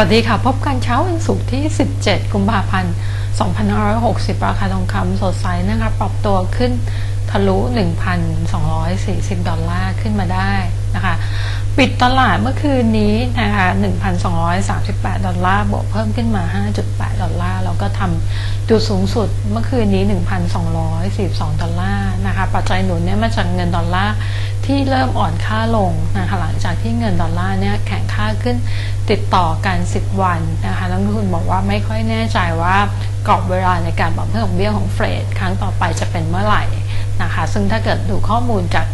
วัสดีค่ะ พบกันเช้าวันศุกร์ที่ 17 กุมภาพันธ์ 2560 ราคาทองคำสดใสนะคะปรับตัวขึ้นทะลุ 1,240 ดอลลาร์ขึ้นมาได้นะคะปิดตลาดเมื่อคืนนี้นะคะ1,238 ดอลลาร์บวกเพิ่มขึ้นมา 5.8 ดอลลาร์แล้วก็ทำจุดสูงสุดเมื่อคืนนี้ 1,242 ดอลลาร์นะคะปัจจัยหนุนเนี่ยมาจากเงินดอลลาร์ ที่เริ่มอ่อนค่าลงนะคะหลังจากที่เงินดอลลาร์เนี่ยแข็งค่าขึ้นติดต่อกัน 10 วันนะคะนักลงทุนบอกว่าไม่ค่อยแน่ใจว่ากรอบเวลาในการปรับเพิ่มดอกเบี้ยของเฟดครั้งต่อไปจะเป็นเมื่อไหร่นะคะซึ่งถ้าเกิดดูข้อมูลจาก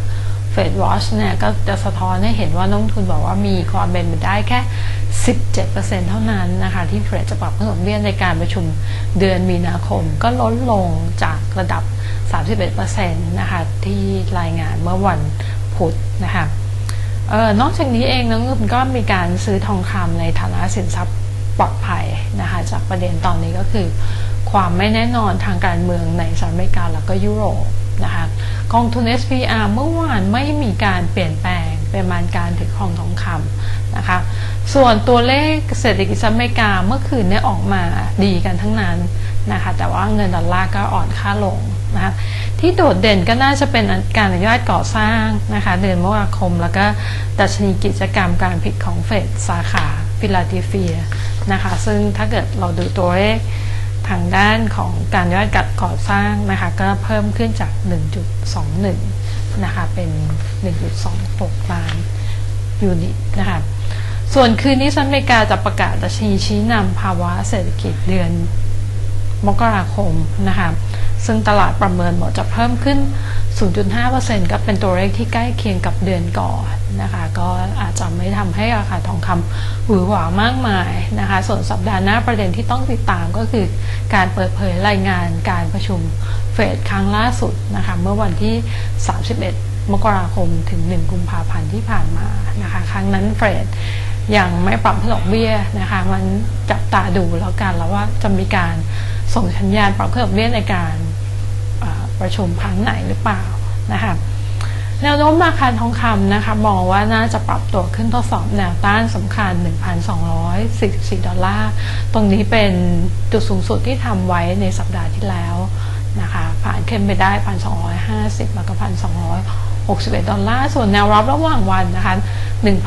เฟดวอชเนี่ยก็จะสะท้อนให้เห็นว่านักลงทุนบอกว่ามีความเป็นไปได้แค่ 17%เท่านั้นนะคะที่เฟดจะปรับเพิ่มดอกเบี้ยในการประชุมเดือนมีนาคม ก็ลดลงจากระดับ 31%นะคะที่รายงานเมื่อวัน พุทธนะคะออนอกจากนี้เองนักเงินก็มีการซื้อทองคำในฐานะสินทรัพย์ปลอดภัยนะคะจากประเด็นตอนนี้ก็คือความไม่แน่นอนทางการเมืองในสหรัฐอเมริกาแล้วก็ยุโรปนะคะกองทุน SPR เมื่อวานไม่มีการเปลี่ยนแปลง ปริมาณการถือครองทองคำนะคะ ส่วนตัวเลขเศรษฐกิจอเมริกาเมื่อคืนนี้ออกมาดีกันทั้งนั้นนะคะ แต่ว่าเงินดอลลาร์ก็อ่อนค่าลงนะคะที่โดดเด่นก็น่าจะเป็นการอนุญาตก่อสร้างนะคะ เดือนมกราคมแล้วก็ดัชนีกิจกรรมการผลิตของเฟดสาขาฟิลาเดลเฟียนะคะ ซึ่งถ้าเกิดเราดูตัวเลขทางด้านของการยอดกัดก่อสร้างนะคะ ก็เพิ่มขึ้นจาก 1.21 นะคะเป็น 1.26 ล้านยูนิตนะคะส่วนคืนนี้สหรัฐอเมริกาจะประกาศดัชนีชี้นำภาวะเศรษฐกิจเดือนมกราคมนะคะซึ่งตลาดประเมินบอกจะเพิ่มขึ้น 0.5%ก็เป็นตัวเลขที่ใกล้เคียงกับเดือนก่อนนะคะ ก็อาจจะไม่ทำให้ราคาทองคำหวือหวามากมายนะคะ ส่วนสัปดาห์หน้าประเด็นที่ต้องติดตามก็คือการเปิดเผยรายงานการประชุมเฟดครั้งล่าสุดนะคะ เมื่อวันที่ 31 มกราคมถึง 1 กุมภาพันธ์ที่ผ่านมานะคะ ครั้งนั้นเฟดยังไม่ปรับดอกเบี้ยนะคะ มันจับตาดูแล้วกันแล้วว่าจะมีการส่งสัญญาณปรับเพิ่มดอกเบี้ยในการ ประชุมครั้งไหนหรือเปล่านะคะแนวโน้มราคาทองคำนะคะมองว่าน่าจะปรับตัวขึ้นทดสอบแนวต้านสำคัญ 1,244 ดอลลาร์ ตรงนี้เป็นจุดสูงสุดที่ทำไว้ในสัปดาห์ที่แล้วนะคะผ่านขึ้นไปได้ 1,250 แล้วก็ 1,261 ดอลลาร์ ส่วนแนวรับระหว่างวันนะคะ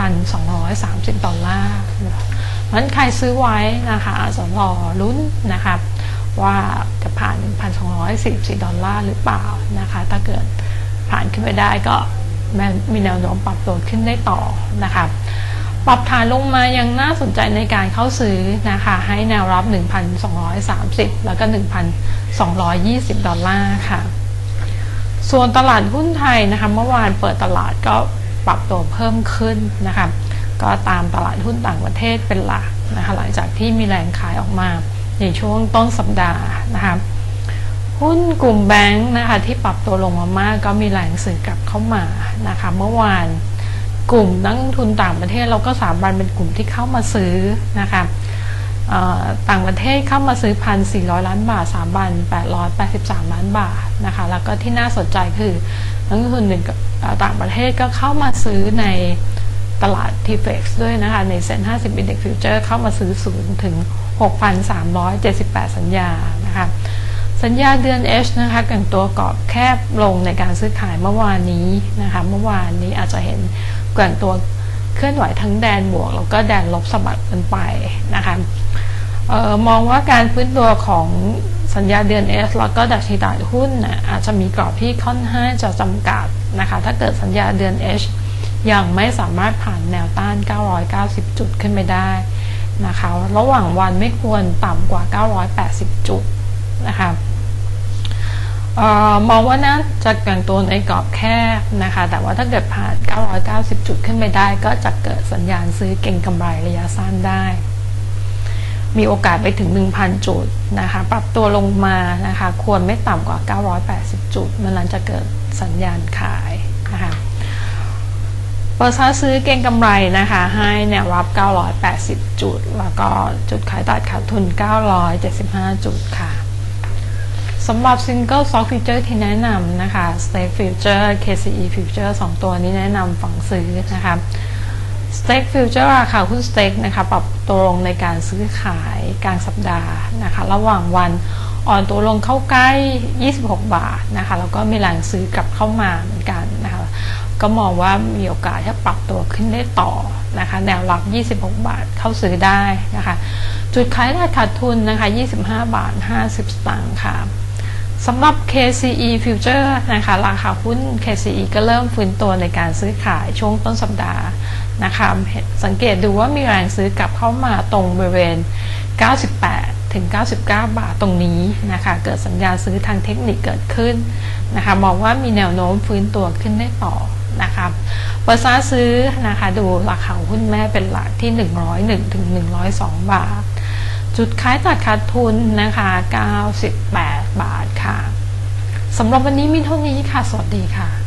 1,230 ดอลลาร์มันใครซื้อไว้นะคะอาจจะรอลุ้นนะคะ ว่าจะผ่าน 1,244 ดอลลาร์หรือเปล่านะคะ ถ้าเกิดผ่านขึ้นไปได้ก็มีแนวโน้มปรับตัวขึ้นได้ต่อนะคะปรับฐานลงมายังน่าสนใจในการเข้าซื้อนะคะ ให้แนวรับ 1,230 แล้วก็ 1,220 ดอลลาร์ค่ะ ส่วนตลาดหุ้นไทยนะคะเมื่อวานเปิดตลาดก็ปรับตัวเพิ่มขึ้นนะคะ ก็ตามตลาดหุ้นต่างประเทศเป็นหลักนะคะหลังจากที่มีแรงขายออกมา ในช่วงต้นสัปดาห์นะคะหุ้นกลุ่มแบงค์นะคะที่ปรับตัวลงมามากก็มีแรงซื้อกลับเข้ามานะคะเมื่อวานกลุ่มนักลงทุนต่างประเทศเราก็สามบันเป็นกลุ่มที่เข้ามาซื้อนะคะต่างประเทศเข้ามาซื้อพันสี่ล้านบาท สามบันแปดร้อยแปดสิบสามล้านบาทนะคะ แล้วก็ที่น่าสนใจคือนักลงทุนหนึ่งต่างประเทศก็เข้ามาซื้อใน ตลาด t f e x ด้วยนะคะ ในเซ็น50 Index Future เข้ามาซื้อสูงถึง 6,378 สัญญานะคะสัญญาเดือน H นะคะกันตัวกรอบแคบลงในการซื้อขายเมื่อวานนี้นะคะเมื่อวานนี้อาจจะเห็นกว่งตัวเคลื่อนไหวทั้งแดนบวก แล้วก็แดนลบสะบัดกันไปนะคะออมองว่าการฟื้นตัวของสัญญาเดือน S แล้วก็ดัชนีตลาดหุ้นนะอาจจะมีกรอบที่ค่อนข้างจะจำกัดนะคะถ้าเกิดสัญญาเดือน H ยังไม่สามารถผ่านแนวต้าน 990 จุดขึ้นไปได้นะคะ ระหว่างวันไม่ควรต่ำกว่า 980 จุดนะคะออมองว่าน่าจะแกว่งตัวในกรอบแคบนะคะ แต่ว่าถ้าเกิดผ่าน 990 จุดขึ้นไปได้ ก็จะเกิดสัญญาณซื้อเก่งกำไรระยะสั้นได้ มีโอกาสไปถึง 1,000 จุดนะคะ ปรับตัวลงมานะคะ ควรไม่ต่ำกว่า 980 จุด มันนั้นจะเกิดสัญญาณขายนะคะ เปิดซื้อซื้อเก่งกำไรนะคะ ให้แนวรับ 980 จุด แล้วก็จุดขายตัดขาดทุน 975 จุดค่ะสำหรับ Single Stock Future ที่แนะนำนะคะ Stake Future KCE Future 2 ตัวนี้แนะนำฝั่งซื้อนะคะสเต็กฟิวเจอร์ราคาหุ้นสเต็กนะคะ ปรับตัวลงในการซื้อขายกลางสัปดาห์นะคะ ระหว่างวันอ่อนตัวลงเข้าใกล้ 26 บาทนะคะ แล้วก็มีแรงซื้อกลับเข้ามาเหมือนกัน ก็มองว่ามีโอกาสที่ปรับตัวขึ้นได้ต่อนะคะ แนวรับ 26 บาทเข้าซื้อได้นะคะ จุดขายขาดทุนนะคะ 25 บาท 50 สตางค์ค่ะสำหรับ KCE Future นะคะ ราคาหุ้น KCE ก็เริ่มฟื้นตัวในการซื้อขายช่วงต้นสัปดาห์นะคะสังเกตดูว่ามีแรงซื้อกลับเข้ามาตรงบริเวณ 98 ถึง 99 บาทตรงนี้นะคะ เกิดสัญญาณซื้อทางเทคนิคเกิดขึ้นนะคะ มองว่ามีแนวโน้มฟื้นตัวขึ้นได้ต่อ นะคะเปอร์ซ่าซื้อนะคะดูราคาหุ้นแม่เป็นหลักที่ 101ถึง102 บาท จุดขายตัดขาดทุนนะคะ 98 บาทค่ะสำหรับวันนี้มีเท่านี้ค่ะ สวัสดีค่ะ